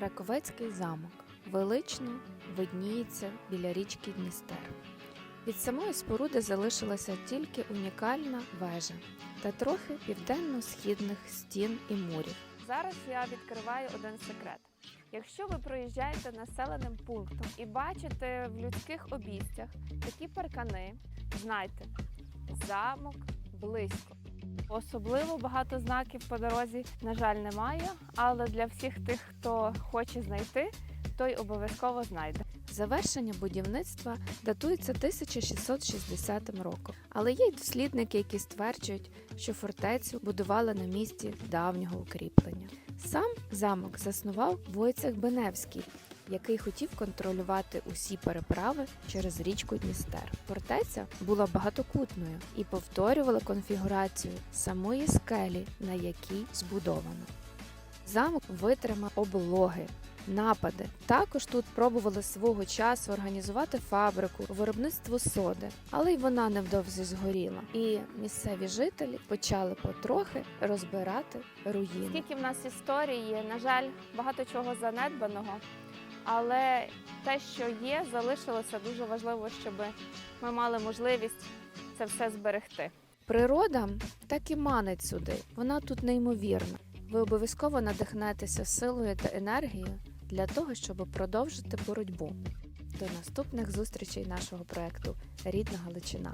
Раковецький замок велично видніється біля річки Дністер. Від самої споруди залишилася тільки унікальна вежа та трохи південно-східних стін і мурів. Зараз я відкриваю один секрет. Якщо ви проїжджаєте населеним пунктом і бачите в людських обійстях такі паркани, знайте, замок близько. Особливо багато знаків по дорозі, на жаль, немає, але для всіх тих, хто хоче знайти, той обов'язково знайде. Завершення будівництва датується 1660 роком, але є й дослідники, які стверджують, що фортецю будували на місці давнього укріплення. Сам замок заснував Войцех Беневський, який хотів контролювати усі переправи через річку Дністер. Фортеця була багатокутною і повторювала конфігурацію самої скелі, на якій збудовано. Замок витримав облоги, напади. Також тут пробували свого часу організувати фабрику виробництво соди, але й вона невдовзі згоріла. І місцеві жителі почали потрохи розбирати руїни. Скільки в нас історії, на жаль, багато чого занедбаного, але те, що є, залишилося дуже важливо, щоб ми мали можливість це все зберегти. Природа так і манить сюди. Вона тут неймовірна. Ви обов'язково надихнетеся силою та енергією для того, щоб продовжити боротьбу. До наступних зустрічей нашого проекту Рідна Галичина.